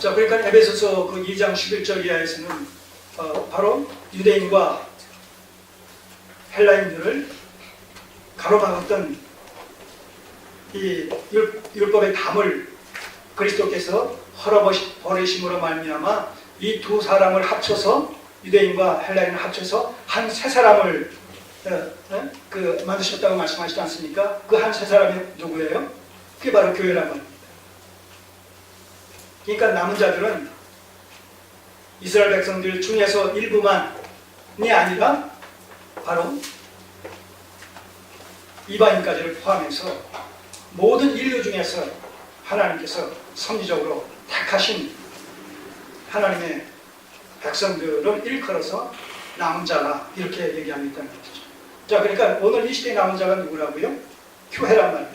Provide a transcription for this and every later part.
자, 그러니까 에베소서 그 2장 11절 이하에서는 어, 바로 유대인과 헬라인들을 가로막았던 이 율, 율법의 담을 그리스도께서 헐어버리심으로 말미암아 이 두 사람을 합쳐서 유대인과 헬라인을 합쳐서 한 세 사람을 어, 어? 그 만드셨다고 말씀하시지 않습니까? 그 한 세 사람이 누구예요? 그게 바로 교회란 말입니다. 그러니까 남은 자들은 이스라엘 백성들 중에서 일부만이 아니라 바로 이방인까지를 포함해서 모든 인류 중에서 하나님께서 섭리적으로 택하신 하나님의 백성들을 일컬어서 남은 자라 이렇게 얘기하고 있다는 것이죠. 자, 그러니까 오늘 이 시대의 남은 자가 누구라고요? 교회란 말이에요.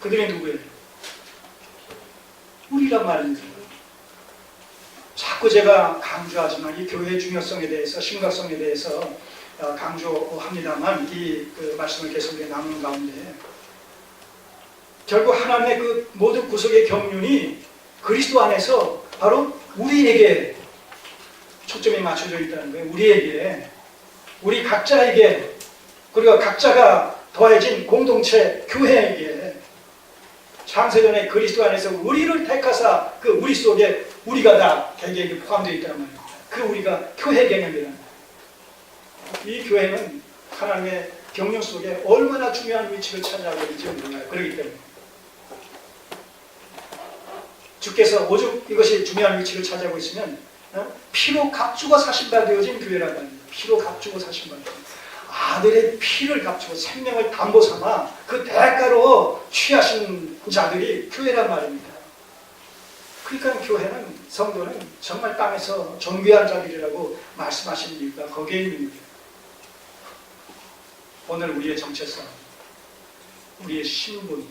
그들이 누구예요? 우리란 말입니다. 자꾸 제가 강조하지만 이 교회의 중요성에 대해서 심각성에 대해서 어, 강조합니다만 이 그 말씀을 계속 나누는 가운데 결국 하나님의 그 모든 구속의 경륜이 그리스도 안에서 바로 우리에게 초점이 맞춰져 있다는 거예요. 우리에게 우리 각자에게 그리고 각자가 더해진 공동체 교회에게 창세전에 그리스도 안에서 우리를 택하사 그 우리 속에 우리가 다 개개인이 포함되어 있다는 말입니다. 그 우리가 교회 개념이라는. 이 교회는 하나님의 경륜 속에 얼마나 중요한 위치를 차지하고 있는지 몰라요. 그렇기 때문에 주께서 오죽 이것이 중요한 위치를 차지하고 있으면 어? 피로 값주고 사신 바 되어진 교회라는 말입니다. 피로 값주고 사신 바 아들의 피를 값주고 생명을 담보 삼아 그 대가로 취하신 자들이 교회란 말입니다. 그러니까 교회는 성도는 정말 땅에서 존귀한 자들이라고 말씀하신 이유가 거기에 있는 거예요. 오늘 우리의 정체성, 우리의 신분,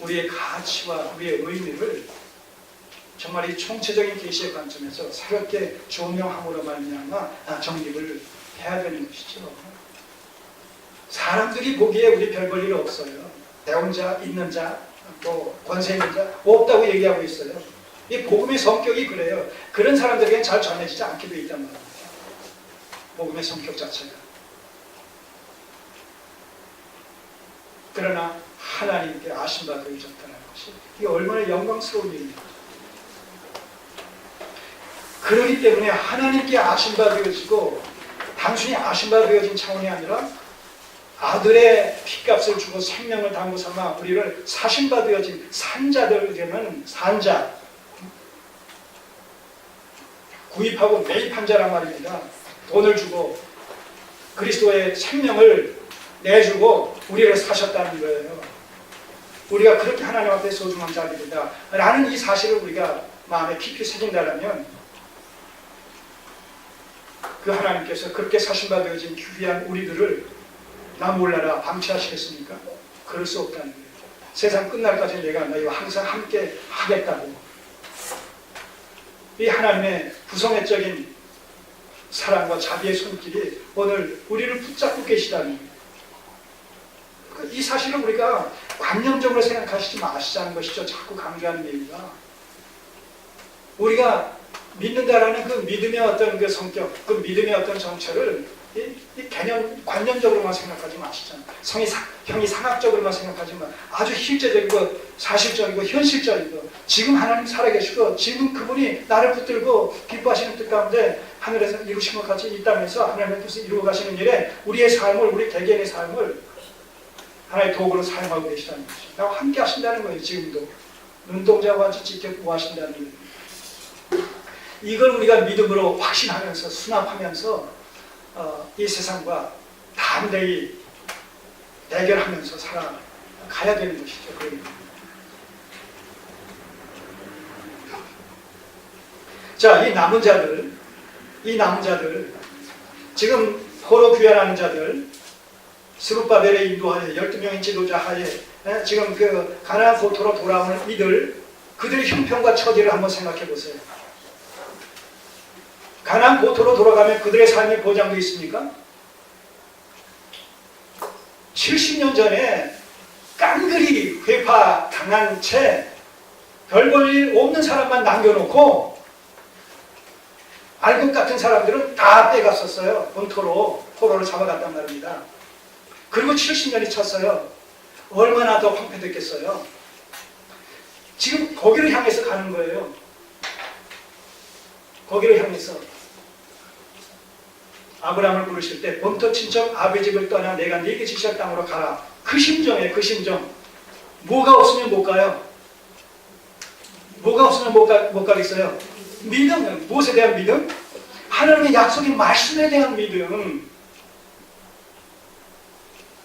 우리의 가치와 우리의 의미를 정말 이 총체적인 계시의 관점에서 새롭게 조명함으로 말미암아 정립을 해야 되는 것이죠. 사람들이 보기에 우리 별 볼일 없어요. 배운 자, 있는 자, 또 권세 있는 자 없다고 얘기하고 있어요. 이 복음의 성격이 그래요. 그런 사람들에게는 잘 전해지지 않게 돼 있단 말입니다. 복음의 성격 자체가. 그러나 하나님께 아신바 되어졌다는 것이 이게 얼마나 영광스러운 일입니까? 그러기 때문에 하나님께 아신바 되어지고 단순히 아신바 되어진 차원이 아니라 아들의 피값을 주고 생명을 담고 삼아 우리를 사신바 되어진 산자들에게는 산자 구입하고 매입한 자란 말입니다. 돈을 주고 그리스도의 생명을 내주고 우리를 사셨다는 거예요. 우리가 그렇게 하나님 앞에 소중한 자들이다. 라는 이 사실을 우리가 마음에 깊이 새긴다면 그 하나님께서 그렇게 사신바 되어진 귀한 우리들을 나 몰라라 방치하시겠습니까? 그럴 수 없다는 거예요. 세상 끝날까지 내가 너희와 항상 함께 하겠다고. 이 하나님의 부성애적인 사랑과 자비의 손길이 오늘 우리를 붙잡고 계시다는 거예요. 이 사실을 우리가 관념적으로 생각하시지 마시자는 것이죠. 자꾸 강조하는 얘기가. 우리가 믿는다라는 그 믿음의 어떤 그 성격, 그 믿음의 어떤 정체를 이, 이 개념, 관념적으로만 생각하지 마시잖아요. 성이 사, 형이 상학적으로만 생각하지만 아주 실제적이고 사실적이고 현실적이고 지금 하나님 살아계시고 지금 그분이 나를 붙들고 기뻐하시는 뜻 가운데 하늘에서 이루신 것 같이 이 땅에서 하나님의 뜻을 이루어 가시는 일에 우리의 삶을 우리 개개인의 삶을 하나의 도구로 사용하고 계시다는 것이. 나와 함께 하신다는 거예요 지금도. 눈동자와 같이 지켜보고 하신다는 거예요 이걸 우리가 믿음으로 확신하면서 수납하면서 어, 이 세상과 담대히 대결하면서 살아가야 되는 것이죠 그러니까. 자, 이 남은 자들, 이 남은 자들, 지금 포로 귀환하는 자들, 스룹바벨의 인도하에 12명의 지도자 하에 에, 지금 그 가나안 보토로 돌아오는 이들 그들의 형편과 처지를 한번 생각해 보세요. 가나안 보토로 돌아가면 그들의 삶이 보장되어 있습니까? 70년 전에 깡그리 회파 당한 채 별 볼 일 없는 사람만 남겨놓고 알것 같은 사람들은 다 빼갔었어요. 본토로 포로를 잡아갔단 말입니다. 그리고 70년이 찼어요. 얼마나 더 황폐됐겠어요. 지금 거기를 향해서 가는 거예요. 거기를 향해서 아브라함을 부르실 때 본토 친척 아베 집을 떠나 내가 네게 지시할 땅으로 가라. 그 심정에 그 심정. 뭐가 없으면 못 가요. 뭐가 없으면 못, 가, 못 가겠어요. 믿음, 무엇에 대한 믿음? 하나님의 약속인 말씀에 대한 믿음.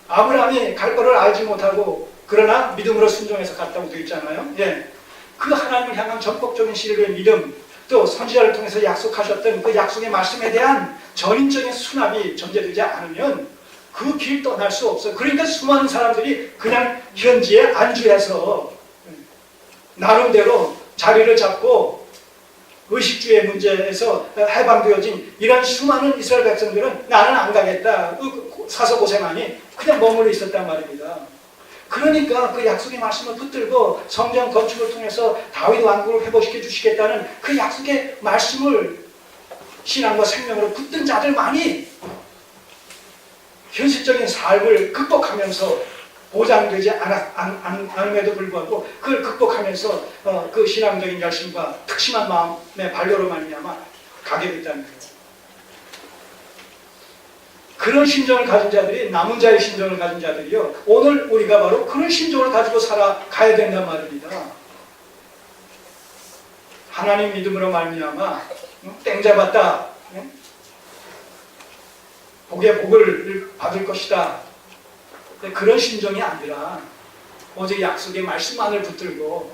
아브라함이 갈 거를 알지 못하고 그러나 믿음으로 순종해서 갔다고 되어 있잖아요. 예. 그 하나님을 향한 전폭적인 신뢰의 믿음, 또 선지자를 통해서 약속하셨던 그 약속의 말씀에 대한 전인적인 수납이 전제되지 않으면 그 길 떠날 수 없어요. 그러니까 수많은 사람들이 그냥 현지에 안주해서 나름대로 자리를 잡고 의식주의 문제에서 해방되어진 이런 수많은 이스라엘 백성들은 나는 안 가겠다. 사서 고생하니 그냥 머물러 있었단 말입니다. 그러니까 그 약속의 말씀을 붙들고 성전 건축을 통해서 다윗 왕국을 회복시켜 주시겠다는 그 약속의 말씀을 신앙과 생명으로 붙든 자들만이 현실적인 삶을 극복하면서 보장되지 않았, 않, 않, 않음에도 불구하고 그걸 극복하면서 어, 그 신앙적인 열심과 특심한 마음의 반려로 말미암아 가게 됐다는 거예요. 그런 심정을 가진 자들이 남은 자의 심정을 가진 자들이요. 오늘 우리가 바로 그런 심정을 가지고 살아가야 된단 말입니다. 하나님 믿음으로 말미암아 땡 잡았다. 복의 복을 받을 것이다. 그런 심정이 아니라 오직 약속의 말씀만을 붙들고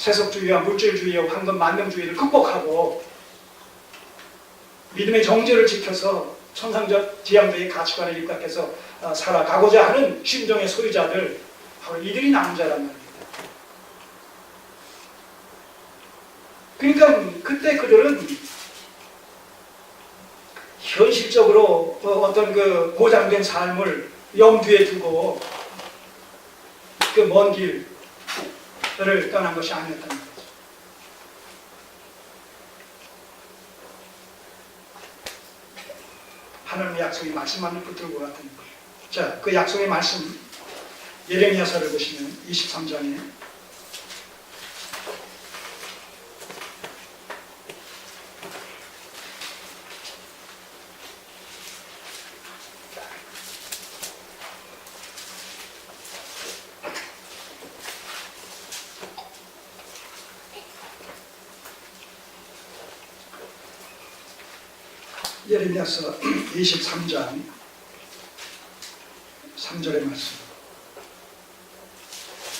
세속주의와 물질주의와 황금 만능주의를 극복하고 믿음의 정제를 지켜서 천상적 지향적인 가치관에 입각해서 어, 살아가고자 하는 심정의 소유자들 바로 이들이 남자란 말입니다. 그러니까 그때 그들은 현실적으로 어떤 그 보장된 삶을 염두에 두고 그 먼 길 을 떠난 것이 아니었다는 거죠. 하나님의 약속의 말씀만을 붙들고 갔다는 거예요. 자, 그 약속의 말씀 예레미야서를 보시면 23장에 예레미야서 23장 3절의 말씀.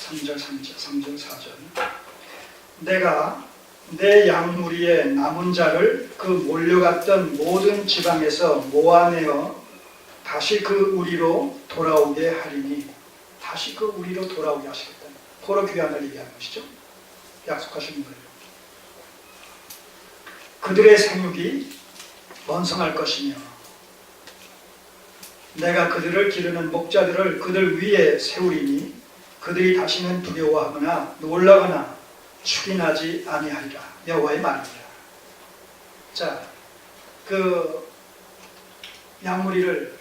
3절 3절 3절 4절. 내가 내 양무리의 남은 자를 그 몰려갔던 모든 지방에서 모아내어 다시 그 우리로 돌아오게 하리니 다시 그 우리로 돌아오게 하시겠다. 포로 귀환을 얘기하는 것이죠. 약속하시는 거예요. 그들의 생육이 번성할 것이며 내가 그들을 기르는 목자들을 그들 위에 세우리니 그들이 다시는 두려워하거나 놀라거나 축인하지 아니하리라 여호와의 말입니다. 자, 그 양무리를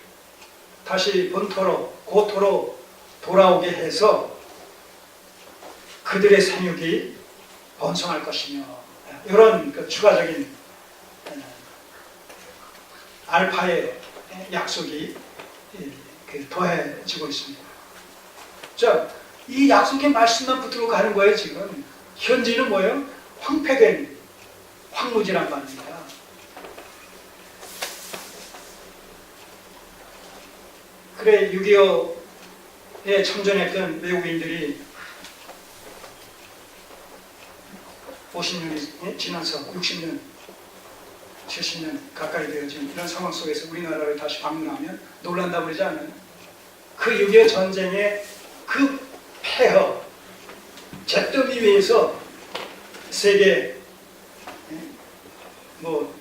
다시 본토로 고토로 돌아오게 해서 그들의 생육이 번성할 것이며 이런 그 추가적인 알파의 약속이 그 더해지고 있습니다. 자, 이 약속의 말씀만 붙들고 가는 거예요, 지금. 현지는 뭐예요? 황폐된 황무지란 말입니다. 그래, 6.25에 참전했던 외국인들이 50년이 지나서 60년 70년 가까이 되어진 이런 상황 속에서 우리나라를 다시 방문하면 놀란다 그러지 않아요? 그 6.25 전쟁의 그 폐허, 잿더미 위에서 세계 뭐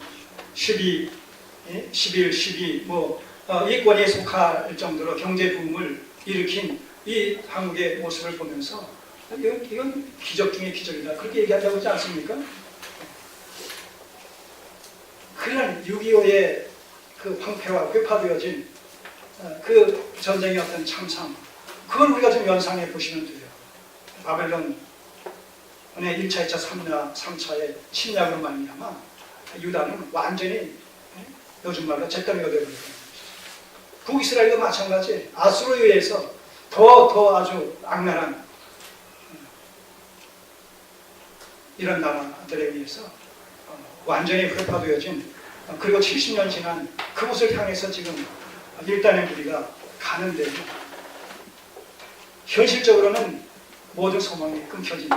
12, 11, 12, 뭐 어, 이권에 속할 정도로 경제 붐을 일으킨 이 한국의 모습을 보면서 이건, 이건 기적 중의 기적이다. 그렇게 얘기한다고 하지 않습니까? 그런 6.25의 그 황폐와 회파되어진 어, 그 전쟁의 어떤 참상, 그걸 우리가 좀 연상해 보시면 돼요. 바벨론 의 1차, 2차, 3차, 3차의 침략으로 말미암아 유다는 완전히 예? 요즘 말로 잿더미가 되어버렸다. 북이스라엘도 마찬가지. 아수르에 의해서 더, 더 아주 악랄한 음, 이런 나라들에 의해서 어, 완전히 회파되어진 어, 그리고 70년 지난 그곳을 향해서 지금 일단의 우리가 가는데 현실적으로는 모든 소망이 끊겨진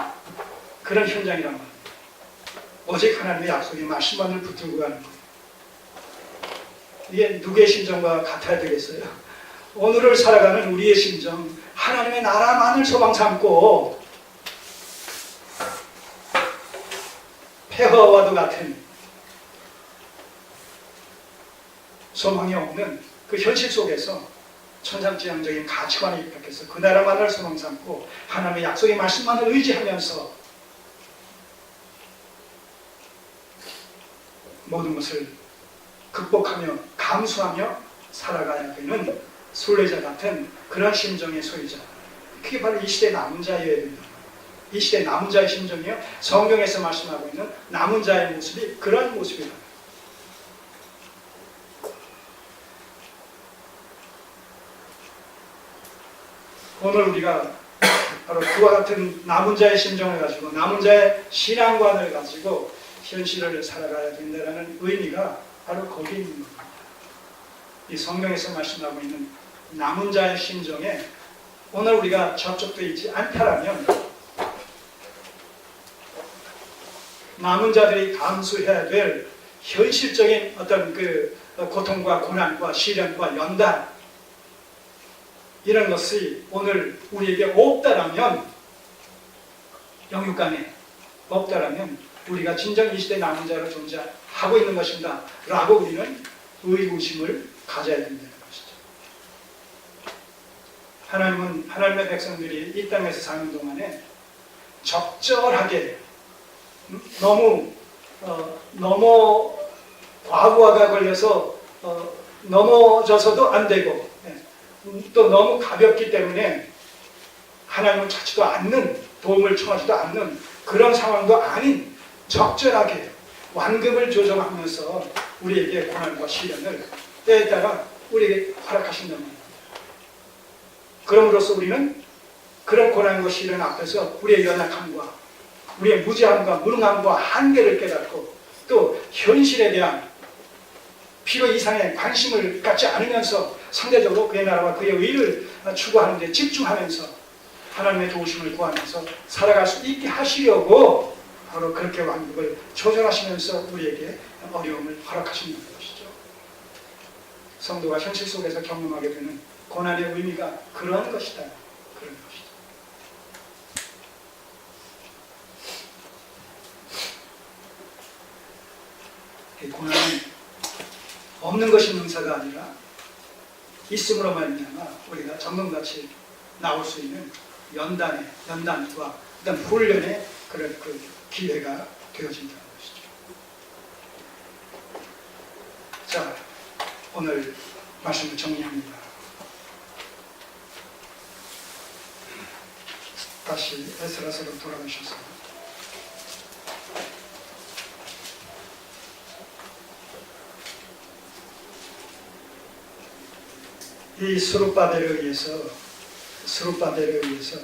그런 현장이란 말입니다. 오직 하나님의 약속이 말씀만을 붙들고 가는 거예요. 이게 누구의 심정과 같아야 되겠어요? 오늘을 살아가는 우리의 심정, 하나님의 나라만을 소망 삼고 폐허와도 같은 소망이 없는 그 현실 속에서 천상지향적인 가치관이 입각해서 그 나라만을 소망 삼고 하나님의 약속의 말씀만을 의지하면서 모든 것을 극복하며 감수하며 살아가야 되는 순례자 같은 그런 심정의 소유자. 그게 바로 이 시대 남은 자여야 됩니다. 이 시대 남은 자의 심정이요. 성경에서 말씀하고 있는 남은 자의 모습이 그런 모습이다. 오늘 우리가 바로 그와 같은 남은 자의 심정을 가지고 남은 자의 신앙관을 가지고 현실을 살아가야 된다는 의미가 바로 거기에 있는 겁니다. 이 성경에서 말씀하고 있는 남은 자의 심정에 오늘 우리가 접촉되어 있지 않다라면 남은 자들이 감수해야 될 현실적인 어떤 그 고통과 고난과 시련과 연단 이런 것이 오늘 우리에게 없다라면 영육간에 없다라면 우리가 진정 이 시대 남은 자로 존재하고 있는 것인가 라고 우리는 의구심을 가져야 된다는 것이죠. 하나님은 하나님의 백성들이 이 땅에서 사는 동안에 적절하게 음, 너무 어, 너무 과부하가 걸려서 어, 넘어져서도 안 되고 또 너무 가볍기 때문에 하나님을 찾지도 않는 도움을 청하지도 않는 그런 상황도 아닌 적절하게 완급을 조정하면서 우리에게 고난과 시련을 때에 따라 우리에게 허락하신다는 겁니다. 그럼으로써 우리는 그런 고난과 시련 앞에서 우리의 연약함과 우리의 무지함과 무능함과 한계를 깨닫고 또 현실에 대한 필요 이상의 관심을 갖지 않으면서 상대적으로 그의 나라와 그의 의를 추구하는 데 집중하면서 하나님의 도우심을 구하면서 살아갈 수 있게 하시려고 바로 그렇게 왕국을 조절하시면서 우리에게 어려움을 허락하시는 것이죠. 성도가 현실 속에서 경험하게 되는 고난의 의미가 그런 것이다. 그런 것이죠. 이 고난은 없는 것이 능사가 아니라 있음으로 말미암아 우리가 전문같이 나올 수 있는 연단의 연단과 어떤 훈련의 그런 그 기회가 되어진다는 것이죠. 자, 오늘 말씀을 정리합니다. 다시 에스라서로 돌아오셔서 이 수룹바벨에 의해서 수룹바벨에 의해서